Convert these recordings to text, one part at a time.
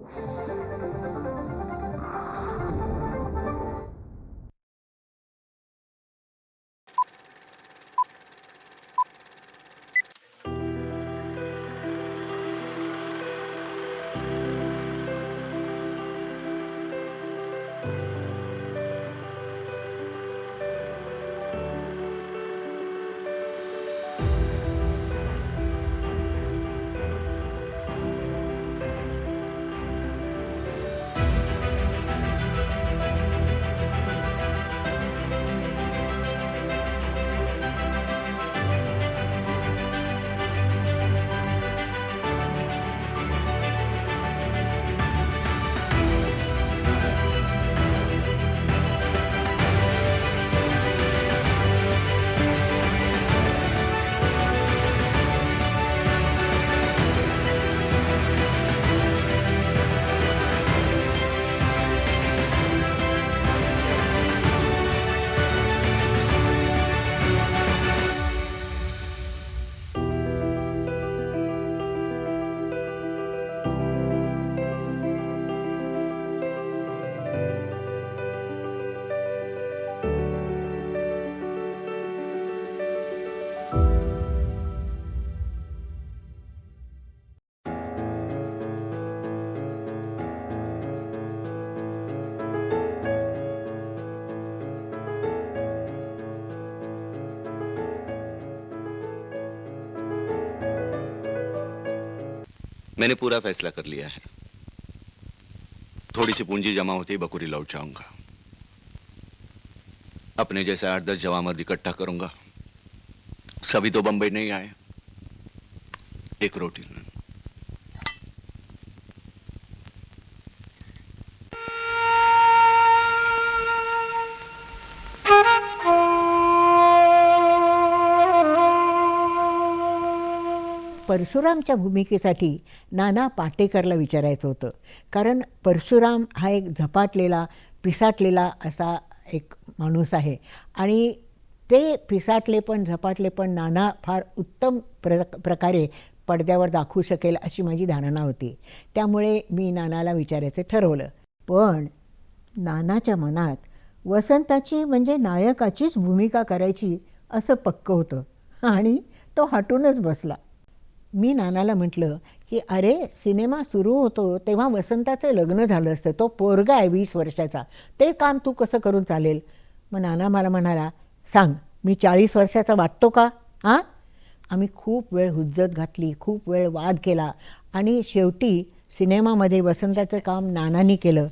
Thank you. मैंने पूरा फैसला कर लिया है। थोड़ी सी पूंजी जमा होती ही बकुरी लौट जाऊँगा। अपने जैसे आठ दस जवा मर्द इकट्ठा करूँगा। सभी तो बंबई नहीं आए। एक रोटी परशुरामच्या भूमिकेसाठी नाना पाटेकरला विचारायचं होतं. कारण परशुराम हा एक झपाटलेला पिसाटलेला असा एक माणूस आहे. आणि ते पिसाटले पण झपाटले पण नाना फार उत्तम प्र प्रकारे पडद्यावर दाखवू शकेल अशी माझी धारणा होती. त्यामुळे मी नानाला विचारायचं ठरवलं. पण नानाच्या मनात वसंताची म्हणजे नायकाचीच भूमिका करायची असं पक्क होतं. आणि तो हटूनच बसला. मी नानाला म्हटलं की अरे सिनेमा सुरू होतो तेव्हा वसंताचं लग्न झालं असतं. तो पोरगा आहे वीस वर्षाचा. ते काम तू कसं करून चालेल? मग नाना मला म्हणाला सांग मी चाळीस वर्षाचा वाटतो का? हां आम्ही खूप वेळ हुज्जत घातली खूप वेळ वाद केला आणि शेवटी सिनेमामध्ये वसंताचं काम नानांनी केलं.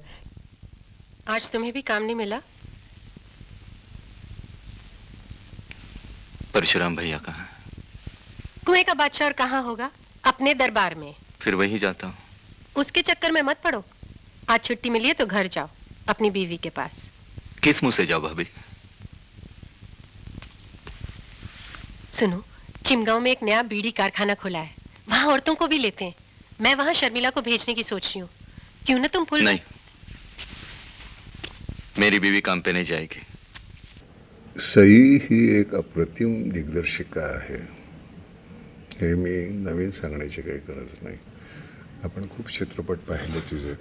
आज तुम्हें भी काम नहीं मिला? परशुराम भैया कहाँ हैं? कुएँ का बादशाह और कहाँ होगा? अपने दरबार में। फिर वहीं जाता हूँ। उसके चक्कर में मत पड़ो। आज छुट्टी मिली है तो घर जाओ अपनी बीवी के पास। किस मुँह से जाओ भाभी? सुनो चिमगांव में एक नया बीड़ी कारखाना खुला है। वहाँ औरतों को भी लेते हैं। मैं वहाँ शर्मिला को भेजने की सोच रही हूँ। क्यों ना तुम फुल नहीं। मेरी बीवी काम पे नहीं जाएगी। सही ही एक अप्रतिम दिग्दर्शिका आहे हे मी नवीन सांगण्याची काही गरज नाही. आपण खूप चित्रपट पाहिले तिचे.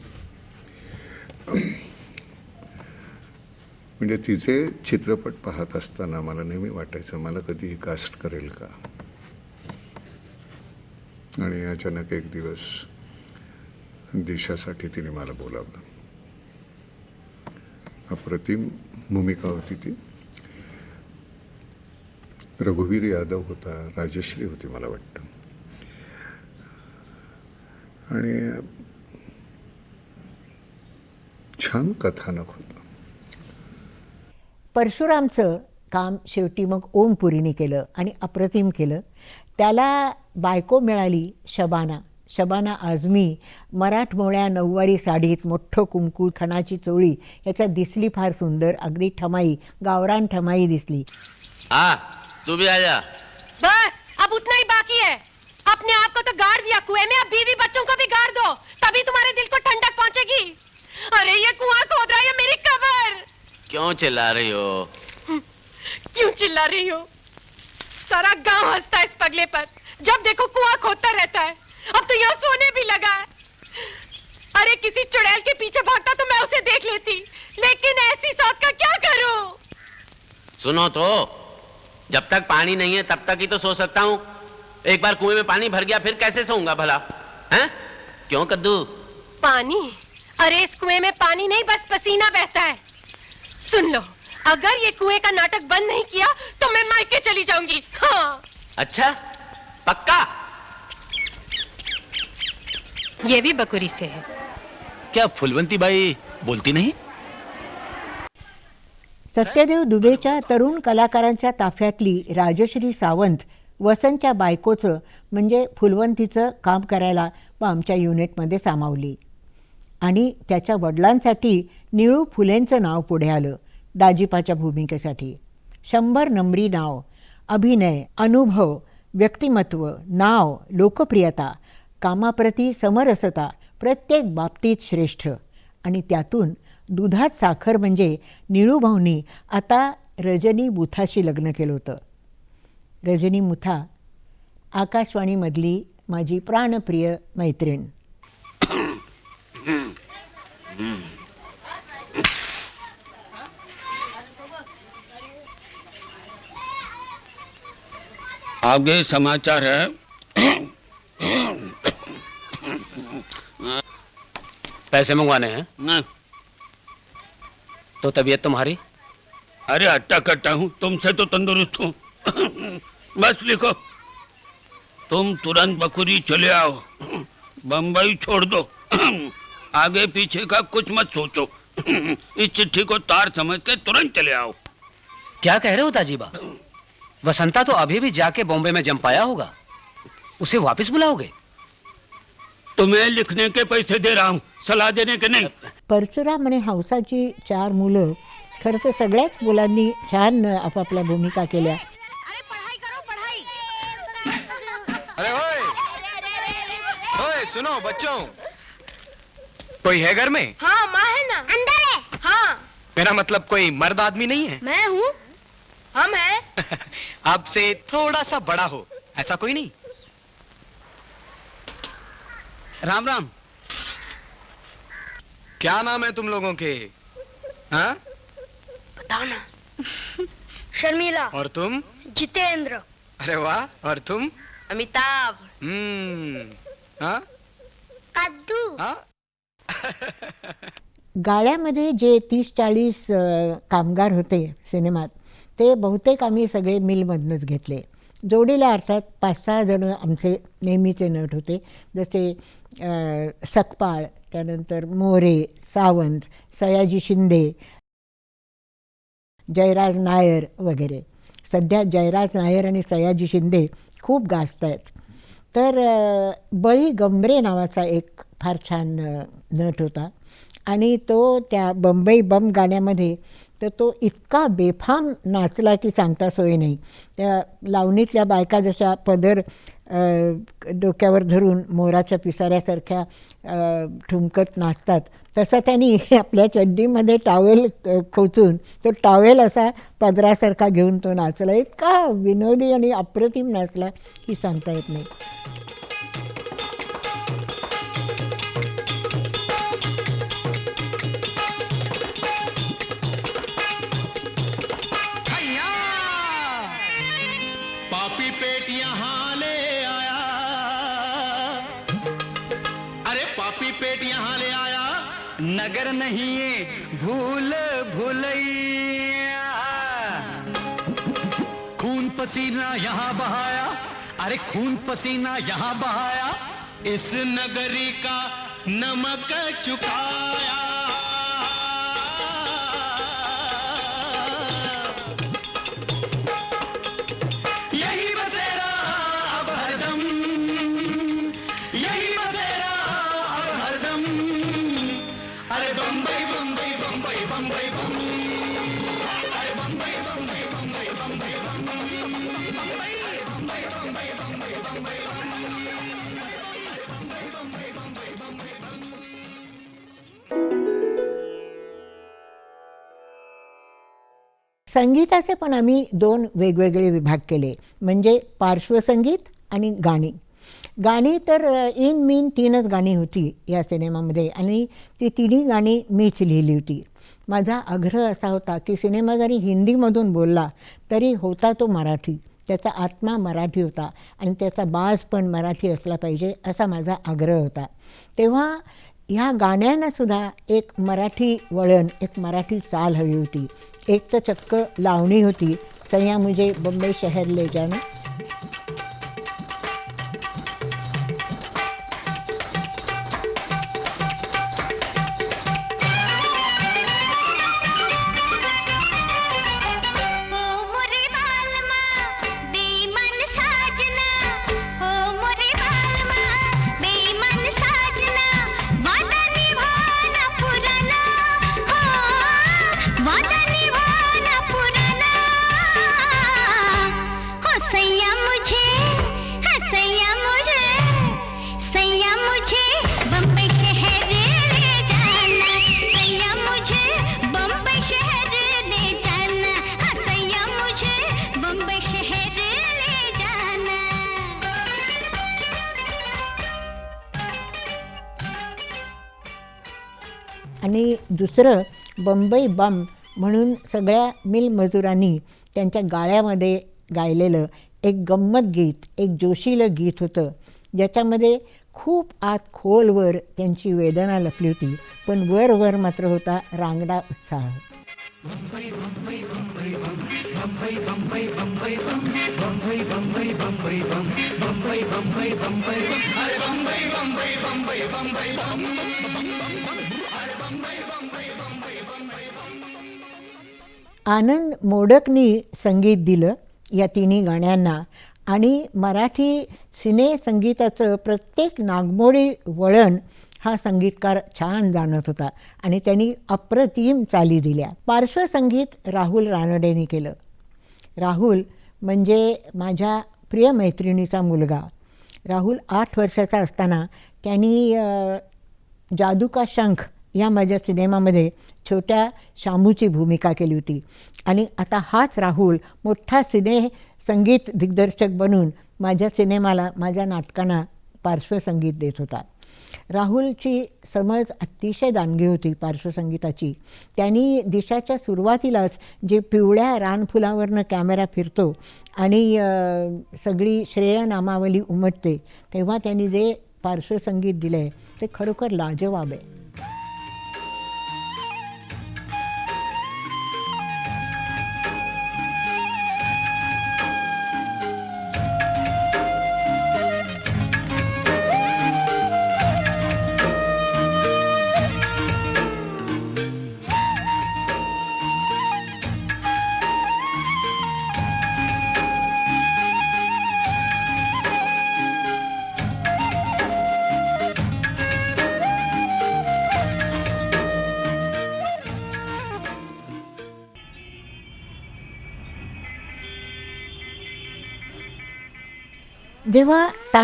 म्हणजे तिचे चित्रपट पाहत असताना मला नेहमी वाटायचं मला कधी ही कास्ट करेल का? आणि अचानक एक दिवस देशासाठी तिने मला बोलावलं. अप्रतिम भूमिका होती ती. रघुवीर यादव होता राजश्री होती मला वाटतं. आणि छान कथानक होतं. परशुरामचं काम शेवटी मग ओमपुरीने केलं आणि अप्रतिम केलं. त्याला बायको मिळाली शबाना. शबाना आझमी मराठमोळ्या नऊवारी साडीत मोठं कुंकू खणाची चोळी याच्यात दिसली फार सुंदर अगदी ठमाई गावरान ठमाई दिसली. हाँ तू भी आ जा बस अब उतना ही बाकी है। अपने आप को तो गाड़ दिया कुएँ में अब बीवी बच्चों को भी गाड़ दो तभी तुम्हारे दिल को ठंडक पहुंचेगी। अरे ये कुआँ खोद रहा है मेरी कबर। क्यों चिल्ला रही हो? क्यों चिल्ला रही हो? सारा गाँव हंसता है इस पगले पर। जब देखो कुआँ खोदता रहता है अब तो यहाँ सोने भी लगा है। अरे किसी चुड़ैल के पीछे भागता तो मैं उसे देख लेती लेकिन ऐसी सौत का क्या करूँ? सुनो तो। जब तक पानी नहीं है तब तक ही तो सो सकता हूँ। एक बार कुएँ में पानी भर गया फिर कैसे सोऊँगा भला? हैं? क्यों कद्दू? पानी? अरे इस कुएँ में पानी नहीं बस पसीना बहता है। सुन लो अगर ये कुएँ का नाटक बंद नहीं किया तो मैं मायके चली जाऊँगी। हाँ। अच्छा पक्का? ये भी बकुरी से है। क्या फुलवंती बाई बोलती नहीं? सत्यदेव दुबेच्या तरुण कलाकारांच्या ताफ्यातली राजश्री सावंत वसंतच्या बायकोचं म्हणजे फुलवंतीचं काम करायला व आमच्या युनिटमध्ये सामावली. आणि त्याच्या वडिलांसाठी निळू फुलेंचं नाव पुढे आलं दाजीपाच्या भूमिकेसाठी. शंभर नंबरी नाव अभिनय अनुभव व्यक्तिमत्व नाव लोकप्रियता कामाप्रती समरसता प्रत्येक बाबतीत श्रेष्ठ. आणि त्यातून दुधात साखर म्हणजे निळूभाऊनी आता रजनी मुथाशी लग्न केलं होतं. रजनी मुथा आकाशवाणीमधली माझी प्राणप्रिय मैत्रीण. आगे समाचार है। पैसे मंगवाने हैं। न, तो तबीयत तुम्हारी? अरे अट्टा कट्टा हूँ तुमसे तो तंदुरुस्त हूँ। बस लिखो। तुम तुरंत बकुरी चले आओ। बम्बई छोड़ दो। आगे पीछे का कुछ मत सोचो। इस चिट्ठी को तार समझ के तुरंत चले आओ। क्या कह रहे हो दाजीबा वसंता तो अभी भी जाके बॉम्बे में जम पाया होगा। उसे वापस बुलाओगे? तुम्हें लिखने के पैसे दे रहा हूँ सलाह देने के नहीं। परशुराम आणि हौसाची चार मुलं खरं तर सगळ्याच मुलांनी छान आपापल्या भूमिका केल्या. अरे पढ़ाई करो पढ़ाई. अरे ओए ओए सुनो बच्चों. कोई है घर में? हाँ माँ है ना। अंदर है। हाँ। मेरा मतलब कोई मर्द आदमी नहीं है? मैं हूँ। हम हैं। आपसे थोड़ा सा बड़ा हो ऐसा कोई नहीं। राम राम। क्या नाम है तुम लोगों के? हाँ? बताओ ना। शर्मिला। और तुम? जितेंद्र। अरे वाह और तुम? अमिताभ। हम्म। हाँ? कद्दू। हाँ? गाळ्यामध्ये जे तीस चाळीस कामगार होते सिनेमात ते बहुतेक आम्ही सगळे मिलमधनंच घेतले. जोडीला अर्थात पाच सहा जणं आमचे नेहमीचे नट होते. जसे सकपाळ त्यानंतर मोरे सावंत सयाजी शिंदे जयराज नायर वगैरे. सध्या जयराज नायर आणि सयाजी शिंदे खूप गाजत आहेत तर बळी गंभरे नावाचा एक फार छान नट होता. आणि तो त्या बंबई बम गाण्यामध्ये तर तो इतका बेफाम नाचला की सांगता सोय नाही. त्या लावणीतल्या बायका जशा पदर डोक्यावर धरून मोराच्या पिसाऱ्यासारख्या ठुमकत नाचतात तसं त्यांनी आपल्या चड्डीमध्ये टावेल खोचून तो टावेल असा पदरासारखा घेऊन तो नाचला. इतका विनोदी आणि अप्रतिम नाचला की सांगता येत नाही. नगर नहीं भूल भूलैया। खून पसीना यहाँ बहाया, अरे खून पसीना यहाँ बहाया, इस नगरी का नमक चुकाया। संगीताचे पण आम्ही दोन वेगवेगळे विभाग केले. म्हणजे पार्श्वसंगीत आणि गाणी. गाणी तर इन मीन तीनच गाणी होती या सिनेमामध्ये आणि ती तिन्ही गाणी मीच लिहिली होती. माझा आग्रह असा होता की सिनेमा जरी हिंदीमधून बोलला तरी होता तो मराठी. त्याचा आत्मा मराठी होता आणि त्याचा बाज पण मराठी असला पाहिजे असा माझा आग्रह होता. तेव्हा ह्या गाण्यांनासुद्धा एक मराठी वळण एक मराठी चाल हवी होती. एक तर चक्क लावणी होती सया मुझे म्हणजे बम्बई शहर ले जाना आणि दुसरं बंबई बम म्हणून सगळ्या मिल मजुरांनी त्यांच्या गाळ्यामध्ये गायलेलं एक गंमत गीत एक जोशीलं गीत होतं. ज्याच्यामध्ये खूप आत खोलवर त्यांची वेदना लपली होती पण वर वर मात्र होता रांगडा उत्साह. आनंद मोडकनी संगीत दिलं या तिन्ही गाण्यांना. आणि मराठी सिने संगीताचं प्रत्येक नागमोडी वळण हा संगीतकार छान जाणत होता आणि त्यांनी अप्रतिम चाली दिल्या. पार्श्वसंगीत राहुल रानडेने केलं. राहुल म्हणजे माझ्या प्रिय मैत्रिणीचा मुलगा. राहुल आठ वर्षाचा असताना त्यांनी जादू का शंख या माझ्या सिनेमामध्ये छोट्या शामूची भूमिका केली होती. आणि आता हाच राहुल मोठा सिने संगीत दिग्दर्शक बनून माझ्या सिनेमाला माझ्या नाटकांना पार्श्वसंगीत देत होता. राहुलची समज अतिशय दानगी होती पार्श्वसंगीताची त्यांनी दिशाच्या सुरुवातीलाच जे पिवळ्या रानफुलावरनं कॅमेरा फिरतो आणि सगळी श्रेय नामावली उमटते तेव्हा त्यांनी जे पार्श्वसंगीत दिलं आहे ते खरोखर लाजवाब आहे.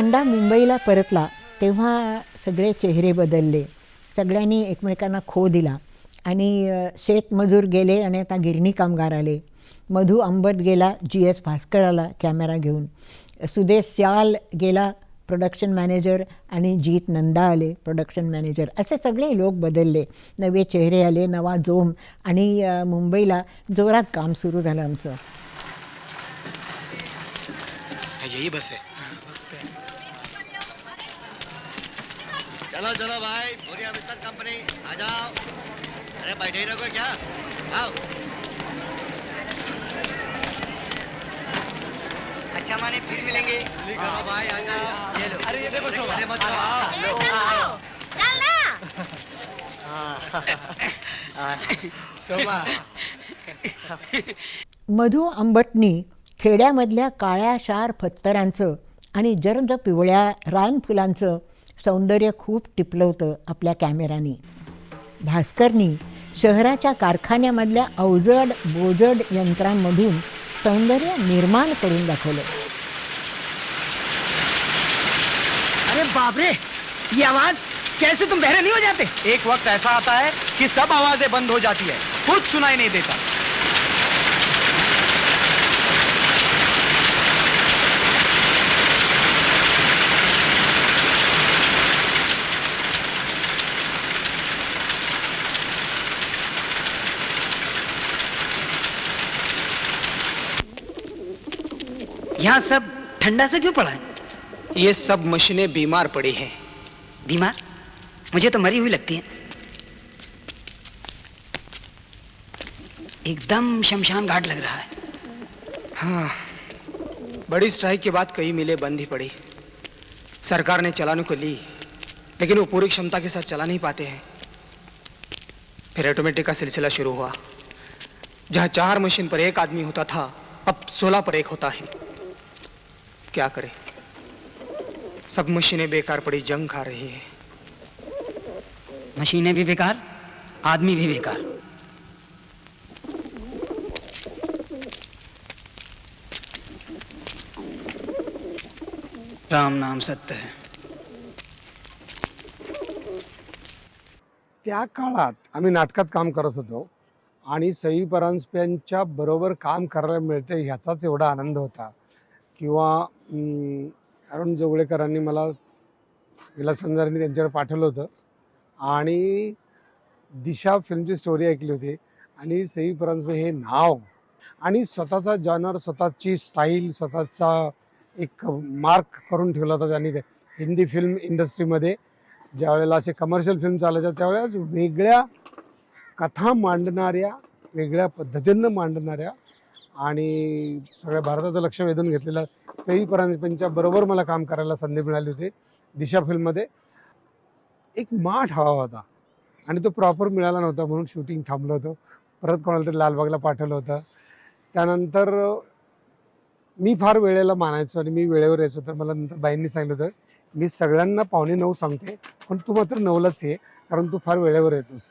तांडा मुंबईला परतला तेव्हा सगळे चेहरे बदलले. सगळ्यांनी एकमेकांना खो दिला. आणि शेतमजूर गेले आणि आता गिरणी कामगार आले. मधु आंबट गेला जी एस भास्कर आला कॅमेरा घेऊन. सुदेश स्याल गेला प्रोडक्शन मॅनेजर आणि जीत नंदा आले प्रोडक्शन मॅनेजर असे सगळे लोक बदलले. नवे चेहरे आले नवा जोम. आणि मुंबईला जोरात काम सुरू झालं आमचं. बस आहे. चलो चलो भाई पूरी अमृतसर कंपनी आ जाओ। अरे बैठे ही रहोगे क्या? आओ। अच्छा माने फिर मिलेंगे। भाई आ जाओ। ये लो। अरे ये देखो ना। शोभा। मधु आंबटनी खेड्यामधल्या काळ्या शार पत्तरांचं आणि जर्द पिवळ्या रानफुलांचं सौंदर्य खूप टिपलं होतं आपल्या कॅमेरानी. भास्करनी शहराच्या कारखान्यामधल्या अवजड बोजड यंत्रांमधून सौंदर्य निर्माण करून दाखवलं. अरे बाप रे ये आवाज! कैसे तुम बहरे नहीं हो जाते? एक वक्त ऐसा आता है कि सब आवाजें बंद हो जाती है। कुछ सुनाई नहीं देता। यहाँ सब ठंडा से क्यों पड़ा है? ये सब मशीनें बीमार पड़ी हैं। बीमार? मुझे तो मरी हुई लगती है। एकदम शमशान घाट लग रहा है। हाँ बड़ी स्ट्राइक के बाद कई मिले बंद ही पड़ी। सरकार ने चलाने को ली लेकिन वो पूरी क्षमता के साथ चला नहीं पाते हैं। फिर ऑटोमेटिक का सिलसिला शुरू हुआ। जहाँ चार मशीन पर एक आदमी होता था अब सोलह पर एक होता है। क्या करें? सब मशीनें बेकार पड़ी जंग खा रही है। मशीनें भी बेकार आदमी भी बेकार। राम नाम सत्य है। त्या काळात आम्ही नाटकात काम करत होतो आणि सई परांजपेंच्या बरोबर काम करायला मिळते ह्याचाच एवढा आनंद होता. किंवा अरुण जवळेकरांनी मला विलास संजारांनी त्यांच्याकडे पाठवलं होतं. आणि दिशा फिल्मची स्टोरी ऐकली होती. आणि सई परांजपे हे नाव. आणि स्वतःचा जॉनर स्वतःची स्टाईल स्वतःचा एक मार्क करून ठेवला होता त्यांनी ते. हिंदी फिल्म इंडस्ट्रीमध्ये ज्या वेळेला असे कमर्शियल फिल्म चालायच्या त्यावेळेस वेगळ्या कथा मांडणाऱ्या वेगळ्या पद्धतींना मांडणाऱ्या आणि सगळ्या भारताचं लक्ष वेधून घेतलेलं सई परांजपेंच्या बरोबर मला काम करायला संधी मिळाली होती दिशा फिल्ममध्ये. एक माठ हवा होता. आणि तो प्रॉपर मिळाला नव्हता म्हणून शूटिंग थांबलं होतं. परत कोणाला तरी लालबागला पाठवलं होतं. त्यानंतर मी फार वेळेला मानायचो आणि मी वेळेवर यायचो तर मला नंतर बाईंनी सांगितलं होतं मी सगळ्यांना पावणे नऊ सांगते पण तू मात्र नऊलाच ये कारण तू फार वेळेवर येतोस.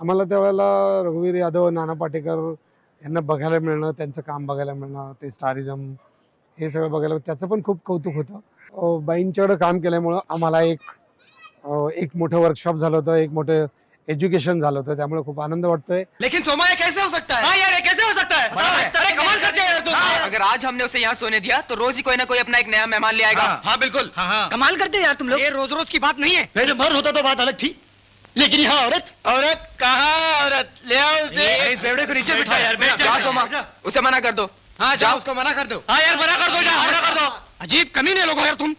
आम्हाला त्यावेळेला रघुवीर यादव नाना पाटेकर यांना बघायला मिळणं त्यांचं काम बघायला मिळणं ते स्टारिझम हे सगळं बघायला त्याचं पण खूप कौतुक होतं. बाईंच्याकडं काम केल्यामुळं आम्हाला एक एक मोठं वर्कशॉप झालं होतं एक मोठं एज्युकेशन झालं होतं. त्यामुळे खूप आनंद वाटतोय. लेकिन सोमा ये कैसे हो सकता है? हाँ यार ये कैसे हो सकता है? अरे कमाल करते हो यार तुम। अगर आज हमने उसे यहाँ सोने दिया तो रोज ही कोई ना कोई अपना एक नया मेहमान ले आएगा। हाँ, बिल्कुल। कमाल करते हो यार तुम लोग। ये रोज रोज की बात नहीं है। मेरे मर्द होता तो बात अलग थी। लेकिन यहाँ औरत? औरत? कहाँ औरत? ले आओ उसे। इस बेवड़े को नीचे बिठा यार जा सोमा उसे मना कर दो। हाँ जाओ। उसको मना कर दो। हाँ यार मना कर दो जा मना कर दो। अजीब कमी नहीं लोगो यार तुम।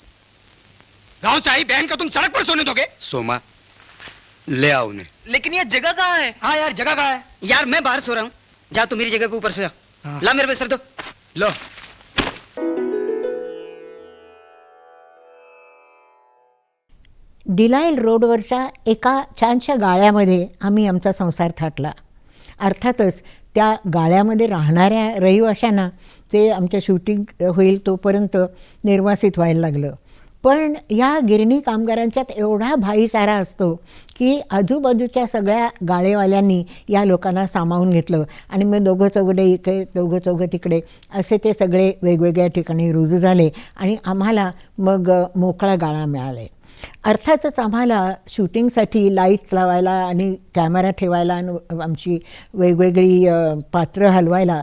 गाँव से आई बहन का तुम सड़क पर सोने दोगे। सोमा ले आओ उन्हें। लेकिन ये जगह कहाँ है? हाँ यार जगह कहाँ है? यार मैं बाहर सो रहा हूँ। जा तू मेरी जगह पे ऊपर सो जा ला मेरे पे सर दो। लो। डिलाईल रोडवरच्या एका छानशा गाळ्यामध्ये आम्ही आमचा संसार थाटला. अर्थातच त्या गाळ्यामध्ये राहणाऱ्या रहिवाशांना ते आमच्या शूटिंग होईल तोपर्यंत निर्वासित व्हायला लागलं. पण या गिरणी कामगारांच्यात एवढा भाईचारा असतो की आजूबाजूच्या सगळ्या गाळेवाल्यांनी या लोकांना सामावून घेतलं आणि मग दोघं चौघडे इकडे दोघं चौघं तिकडे असे ते सगळे वेगवेगळ्या ठिकाणी रुजू झाले आणि आम्हाला मग मोकळा गाळा मिळाले अर्थातच आम्हाला शूटिंगसाठी लाईट्स लावायला आणि कॅमेरा ठेवायला आणि आमची वेगवेगळी पात्र पात्रं हलवायला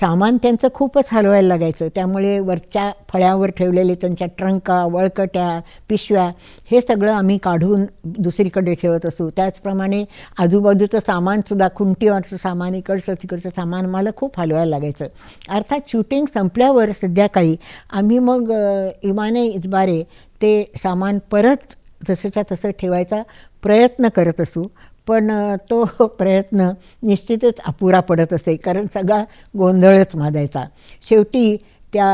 सामान त्यांचं खूपच हलवायला लागायचं. त्यामुळे वरच्या फळ्यावर ठेवलेले त्यांच्या ट्रंका वळकट्या पिशव्या हे सगळं आम्ही काढून दुसरीकडे ठेवत असू. त्याचप्रमाणे आजूबाजूचं सामानसुद्धा खुंटीवरचं सामान इकडचं तिकडचं सामान मला खूप हलवायला लागायचं. अर्थात शूटिंग संपल्यावर संध्याकाळी आम्ही मग इमाने इतबारे ते सामान परत जसंच्या तसं ठेवायचा प्रयत्न करत असू पण तो प्रयत्न निश्चितच अपुरा पडत असे कारण सगळा गोंधळच माजायचा. शेवटी त्या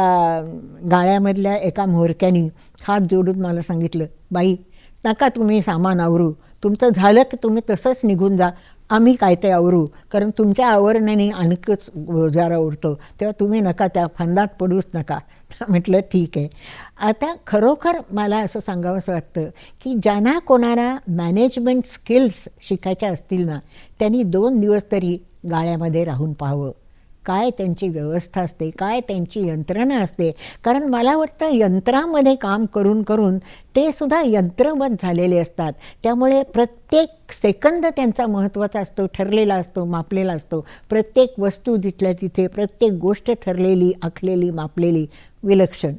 गाळ्यामधल्या एका म्होरक्यानी हात जोडून मला सांगितलं बाई नका तुम्ही सामान आवरू. तुमचं झालं की तुम्ही तसंच निघून जा. आम्ही काय ते आवरू? कारण तुमच्या आवरण्याने आणखीच गोजारा उरतो तेव्हा तुम्ही नका त्या फंदात पडूच नका. म्हटलं ठीक आहे. आता खरोखर मला असं सांगावंसं वाटतं की ज्यांना कोणाला मॅनेजमेंट स्किल्स शिकायच्या असतील ना त्यांनी दोन दिवस तरी गाळ्यामध्ये राहून पाहावं. काय त्यांची व्यवस्था असते काय त्यांची यंत्रणा असते कारण मला वाटतं यंत्रामध्ये काम करून करून ते सुद्धा यंत्रवत झालेले असतात त्यामुळे प्रत्येक सेकंद त्यांचा महत्त्वाचा असतो ठरलेला असतो मापलेला असतो प्रत्येक वस्तू जिथल्या तिथे प्रत्येक गोष्ट ठरलेली आखलेली मापलेली विलक्षण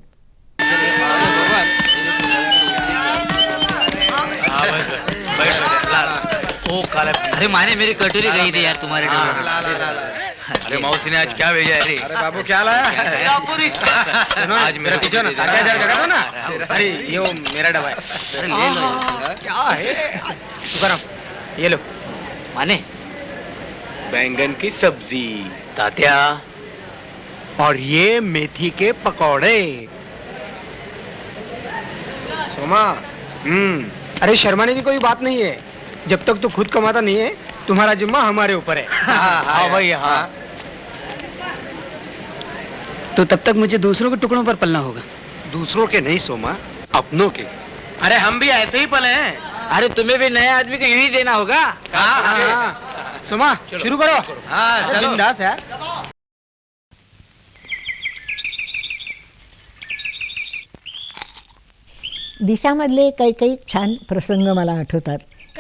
अरे माने मेरी कटोरी गई थी यार तुम्हारे अरे मौसी ने आज क्या भेजा है अरे बाबू क्या लाया? सुनो आज मेरा पीछे ना ताकि जरा जगह ना। अरे, ये वो मेरा डब्बा है। ले लो। क्या है? तुकाराम ये लो। माने। बैंगन की सब्ज़ी। तात्या। और ये मेथी के पकौड़े। सोमा हम्म। अरे शर्माने की कोई बात नहीं है। जब तक तू खुद कमाता नहीं है तुम्हारा जिम्मा हमारे ऊपर है। हाँ भाई हाँ तो तब तक मुझे दूसरों के टुकड़ों पर पलना होगा। दूसरों के नहीं सोमा अपनों के। अरे हम भी ऐसे ही पले हैं। अरे तुम्हें भी नए आदमी को यही देना होगा। हाँ, हाँ। सोमा शुरू करो। हाँ बिंदास यार दिशामधले काही काही छान प्रसंग मला आठवतात.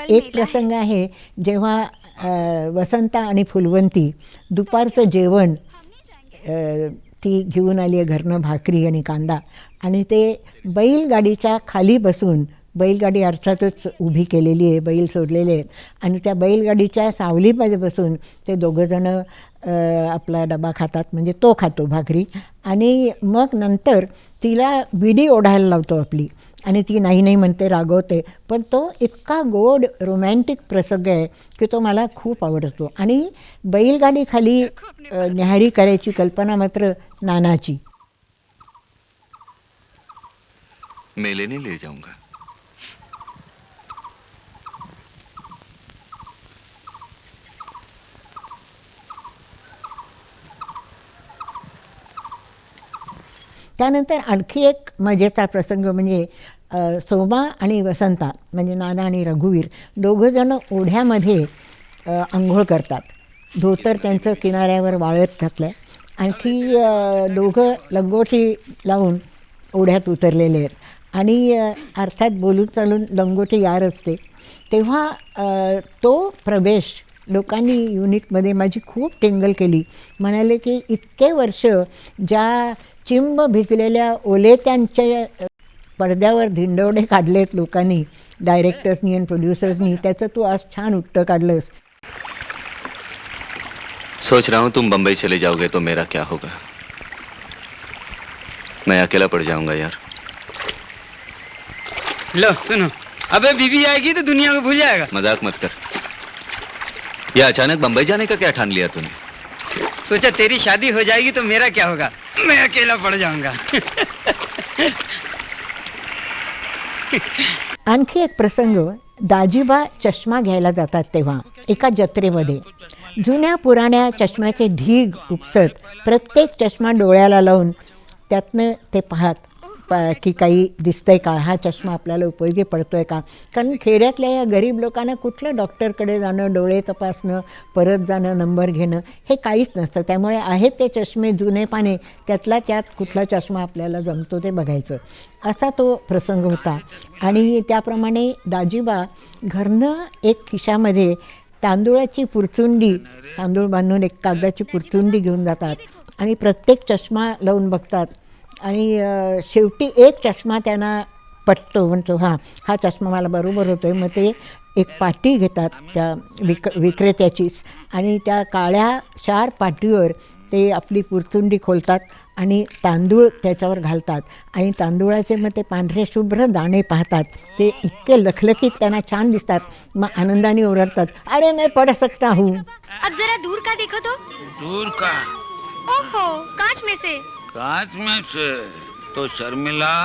एक प्रसंग आहे. जेव्हा वसंता आणि फुलवंती दुपारचं जेवण ती घेऊन आली आहे घरनं भाकरी आणि कांदा. आणि ते बैलगाडीच्या खाली बसून बैलगाडी अर्थातच उभी केलेली आहे बैल सोडलेले आहेत. आणि त्या बैलगाडीच्या सावलीमध्ये बसून ते दोघंजणं आपला डबा खातात म्हणजे तो खातो भाकरी. आणि मग नंतर तिला विडी ओढायला लावतो आपली. आणि ती नाही नाही म्हणते रागवते. पण तो इतका गोड रोमॅन्टिक प्रसंग आहे की तो मला खूप आवडतो. आणि बैलगाडीखाली न्याहारी करायची कल्पना मात्र नानाची. मेले नहीं ले जाऊंगा. त्यानंतर आणखी एक मजेचा प्रसंग म्हणजे सोमा आणि वसंता म्हणजे नाना आणि रघुवीर दोघंजणं ओढ्यामध्ये आंघोळ करतात. धोतर त्यांचं किनाऱ्यावर वाळत घातलं आहे आणखी दोघं लंगोटी लावून ओढ्यात उतरलेले आहेत. आणि अर्थात बोलून चालून लंगोटी यार असते. तेव्हा तो प्रवेश लोकांनी युनिटमध्ये माझी खूप टेंगल केली. म्हणाले की इतके वर्ष ज्या चिंब भिजलेल्या ओलेत्यांच्या पडद्यावर धिंडवडे काढलेत लोकांनी डायरेक्टर्सनी आणि प्रोड्युसर्सनी त्याचं तू आज छान उत्तर काढलंस. सोच रहा हूं तुम बंबई चले जाओगे तो मेरा क्या होगा? मैं अकेला पड़ जाऊंगा यार। लो सुनो। अबे बीबी आएगी तो दुनिया को भूल जाएगा। मजाक मत कर। ये अचानक बंबई जाने का क्या ठान लिया तूने? सोचा तेरी शादी हो जाएगी तो मेरा क्या होगा? मैं अकेला पड़ जाऊंगा। आणखी एक प्रसंग दाजीबा चष्मा घ्यायला जातात तेव्हा एका जत्रेमध्ये. जुन्या पुराण्या चष्म्याचे ढीग उपसत प्रत्येक चष्मा डोळ्याला लावून त्यातनं ते पाहत प की काही दिसतंय का? हा चष्मा आपल्याला उपयोगी पडतो आहे का? कारण खेड्यातल्या या गरीब लोकांना कुठलं डॉक्टरकडे जाणं डोळे तपासणं परत जाणं नंबर घेणं हे काहीच नसतं. त्यामुळे आहेत ते चष्मे जुने पाने त्यातला त्यात कुठला चष्मा आपल्याला जमतो ते बघायचं. असा तो प्रसंग होता. आणि त्याप्रमाणे दाजीबा घरनं एक खिशामध्ये तांदूळाची पुरचुंडी तांदूळ बांधून एक कागदाची पुरचुंडी घेऊन जातात आणि प्रत्येक चष्मा लावून बघतात. आणि शेवटी एक चष्मा त्यांना पटतो. म्हणतो हां हा चष्मा मला बरोबर होतो आहे मग ते एक पाटी घेतात त्या विक विक्रेत्याचीच आणि त्या काळ्या चार पाटीवर ते आपली पुरचुंडी खोलतात आणि तांदूळ त्याच्यावर घालतात. आणि तांदूळाचे मग ते पांढरे शुभ्र दाणे पाहतात. ते इतके लखलखीत त्यांना छान दिसतात. मग आनंदाने ओरडतात अरे मैं पढ़ सकता हूँ. अब जरा दूर का देखो तो? दूर का? ओहो कांच में से. साथ में से तो शर्मिला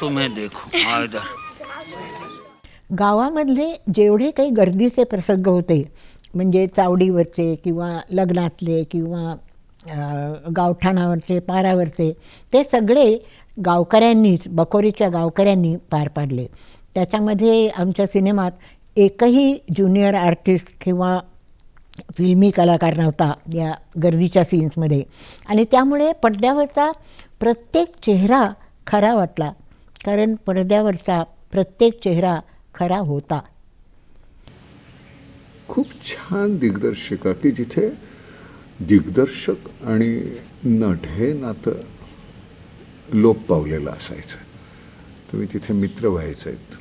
तुम्हें देखो। इधर। गावामधले जेवढे काही गर्दीचे प्रसंग होते म्हणजे चावडीवरचे किंवा लग्नातले किंवा गावठाणावरचे पारावरचे ते सगळे गावकऱ्यांनीच बकोरीच्या गावकऱ्यांनी पार पाडले. त्याच्यामध्ये आमच्या सिनेमात एकही ज्युनियर आर्टिस्ट किंवा फिल्मी कलाकार नव्हता या गर्दीच्या सीन्समध्ये आणि त्यामुळे पडद्यावरचा प्रत्येक चेहरा खरा वाटला. कारण पडद्यावरचा प्रत्येक चेहरा खरा होता. खूप छान दिग्दर्शिका की जिथे दिग्दर्शक आणि नट हे नातं लोप पावलेलं असायचं. तुम्ही तिथे मित्र व्हायचे आहेत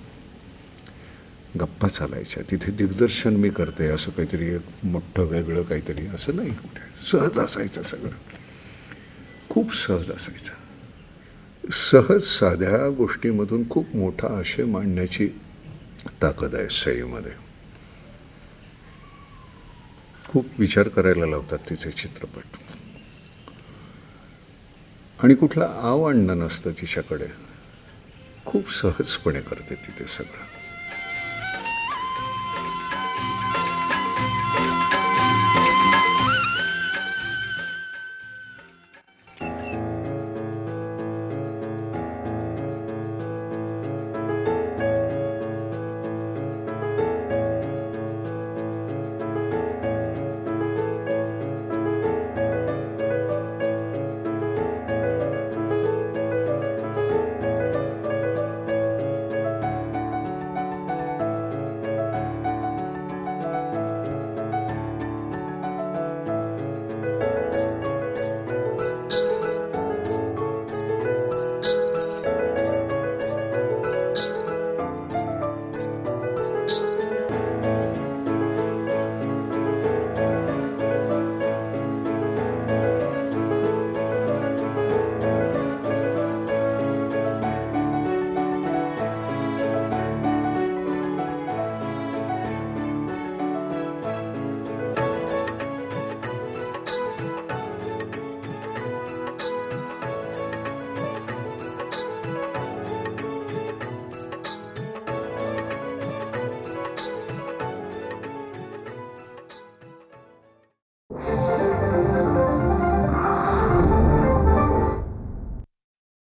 गप्पा चालायच्या. तिथे दिग्दर्शन मी करते असं काहीतरी एक मोठं वेगळं काहीतरी असं नाही कुठे. सहज असायचं सगळं. खूप सहज असायचं. सहज साध्या गोष्टीमधून खूप मोठा आशय मांडण्याची ताकद आहे सईमध्ये खूप विचार करायला लावतात तिचे चित्रपट. आणि कुठलं आव आणणं नसतं तिच्याकडे. खूप सहजपणे करते तिथे सगळं.